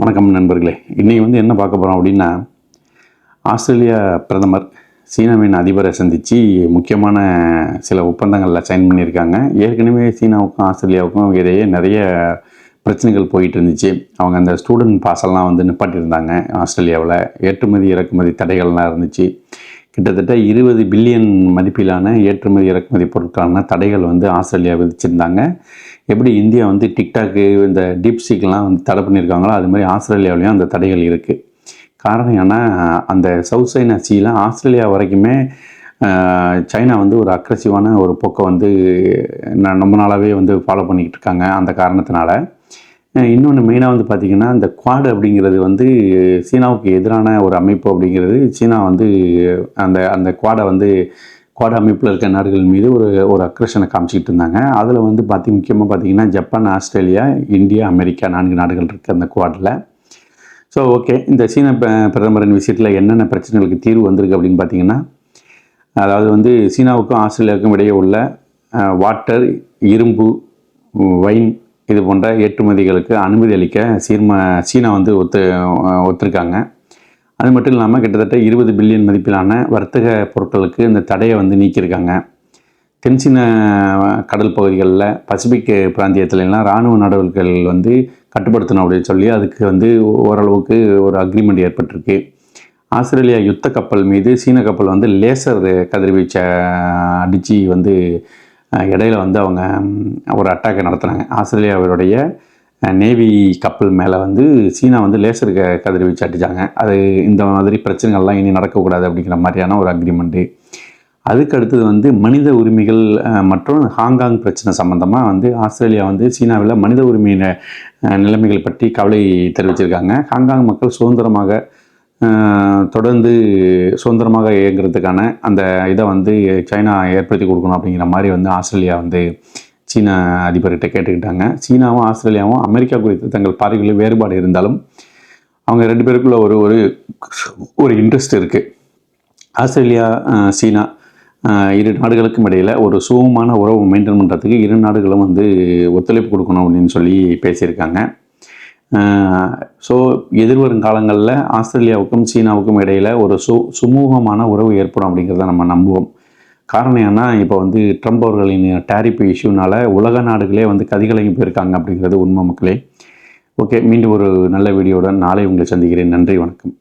வணக்கம் நண்பர்களே. இன்றைக்கி வந்து என்ன பார்க்க போகிறோம் அப்படின்னா ஆஸ்திரேலியா பிரதமர் சீனாவின் அதிபரை சந்தித்து முக்கியமான சில ஒப்பந்தங்களில் சைன் பண்ணியிருக்காங்க. ஏற்கனவே சீனாவுக்கும் ஆஸ்திரேலியாவுக்கும் இடையே நிறைய பிரச்சனைகள் போயிட்டு இருந்துச்சு. அவங்க அந்த ஸ்டூடெண்ட் பாஸெல்லாம் வந்து நிப்பாட்டியிருந்தாங்க. ஆஸ்திரேலியாவில் ஏற்றுமதி இறக்குமதி தடைகள்லாம் இருந்துச்சு. கிட்டத்தட்ட இருபது பில்லியன் மதிப்பிலான ஏற்றுமதி இறக்குமதி பொருட்களான தடைகள் வந்து ஆஸ்திரேலியா விதிச்சிருந்தாங்க. எப்படி இந்தியா வந்து டிக்டாக்கு இந்த டீப்சிக்கெலாம் வந்து தடை பண்ணியிருக்காங்களோ அது மாதிரி ஆஸ்திரேலியாவிலையும் அந்த தடைகள் இருக்குது காரணம் ஏன்னா அந்த சவுத் சைனா சீல ஆஸ்திரேலியா வரைக்குமே சைனா வந்து ஒரு அக்ரஸிவான ஒரு போக்கை வந்து ரொம்ப நாளாகவே வந்து ஃபாலோ பண்ணிக்கிட்டு இருக்காங்க. அந்த காரணத்தினால இன்னொன்று மெயினாக வந்து பார்த்திங்கன்னா இந்த குவாட் அப்படிங்கிறது வந்து சீனாவுக்கு எதிரான ஒரு அமைப்பு அப்படிங்கிறது சீனா வந்து அந்த அந்த குவாடை வந்து குவாட் அமைப்பில் இருக்க நாடுகள் மீது ஒரு ஒரு அக்ரஷனை காமிச்சிக்கிட்டு இருந்தாங்க. அதில் வந்து பார்த்தி முக்கியமாக பார்த்தீங்கன்னா ஜப்பான் ஆஸ்திரேலியா இந்தியா அமெரிக்கா நான்கு நாடுகள் இருக்குது அந்த குவாடில் ஸோ ஓகே இந்த சீன ப- பிரதமரின் விஷயத்தில் என்னென்ன பிரச்சனைகளுக்கு தீர்வு வந்திருக்கு அப்படின்னு பார்த்தீங்கன்னா அதாவது வந்து சீனாவுக்கும் ஆஸ்திரேலியாவுக்கும் இடையே உள்ள வாட்டர் இரும்பு வைன் இது போன்ற ஏற்றுமதிகளுக்கு அனுமதி அளிக்க சீர்ம சீனா வந்து ஒத்து ஒத்துருக்காங்க. அது மட்டும் இல்லாமல் கிட்டத்தட்ட இருபது பில்லியன் மதிப்பிலான வர்த்தக பொருட்களுக்கு இந்த தடையை வந்து நீக்கியிருக்காங்க. தென்சீன கடல் பகுதிகளில் பசிபிக் பிராந்தியத்துலலாம் இராணுவ நடவடிக்கைகள் வந்து கட்டுப்படுத்தணும் அப்படின்னு சொல்லி அதுக்கு வந்து ஓரளவுக்கு ஒரு அக்ரிமெண்ட் ஏற்பட்டிருக்கு. ஆஸ்திரேலியா யுத்த கப்பல் மீது சீன கப்பல் வந்து லேசர் கதிர்வீச்சை அடித்து வந்து இடையில வந்து அவங்க ஒரு அட்டாக்கை நடத்துனாங்க. ஆஸ்திரேலியாவுடைய நேவி கப்பல் மேலே வந்து சீனா வந்து லேசர் க கதிர்வீச்சு அடித்தாங்க அது இந்த மாதிரி பிரச்சனைகள்லாம் இனி நடக்கக்கூடாது அப்படிங்கிற மாதிரியான ஒரு அக்ரிமெண்ட்டு அதுக்கு அடுத்தது வந்து மனித உரிமைகள் மற்றும் ஹாங்காங் பிரச்சனை சம்மந்தமாக வந்து ஆஸ்திரேலியா வந்து சீனாவில் மனித உரிமை நிலைமைகள் பற்றி கவலை தெரிவிச்சிருக்காங்க. ஹாங்காங் மக்கள் சுதந்திரமாக தொடர்ந்து சுதந்திரமாக இயங்குறதுக்கான அந்த இதை வந்து சைனா ஏற்படுத்தி கொடுக்கணும் அப்படிங்கிற மாதிரி வந்து ஆஸ்திரேலியா வந்து சீன அதிபர்கிட்ட கேட்டுக்கிட்டாங்க. சீனாவும் ஆஸ்திரேலியாவும் அமெரிக்கா குறித்து தங்கள் பார்வைகளில் வேறுபாடு இருந்தாலும் அவங்க ரெண்டு பேருக்குள்ள ஒரு ஒரு ஒரு இன்ட்ரெஸ்ட் இருக்குது ஆஸ்திரேலியா சீனா இரு நாடுகளுக்கும் இடையில் ஒரு சுகமான உறவு மெயின்டைன் பண்ணுறதுக்கு இரு நாடுகளும் வந்து ஒத்துழைப்பு கொடுக்கணும் அப்படின்னு சொல்லி பேசியிருக்காங்க. ஸோ எதிர்வரும் காலங்களில் ஆஸ்திரேலியாவுக்கும் சீனாவுக்கும் இடையில் ஒரு சு சுமூகமான உறவு ஏற்படும் அப்படிங்கிறத நம்ம நம்புவோம். காரணம் ஏன்னா இப்போ வந்து ட்ரம்ப் அவர்களின் டேரிப் இஷ்யூனால் உலக நாடுகளே வந்து கதிகலங்கி போயிருக்காங்க அப்படிங்கிறது உண்மை மக்களே. ஓகே மீண்டும் ஒரு நல்ல வீடியோவுடன் நாளை உங்களை சந்திக்கிறேன். நன்றி வணக்கம்.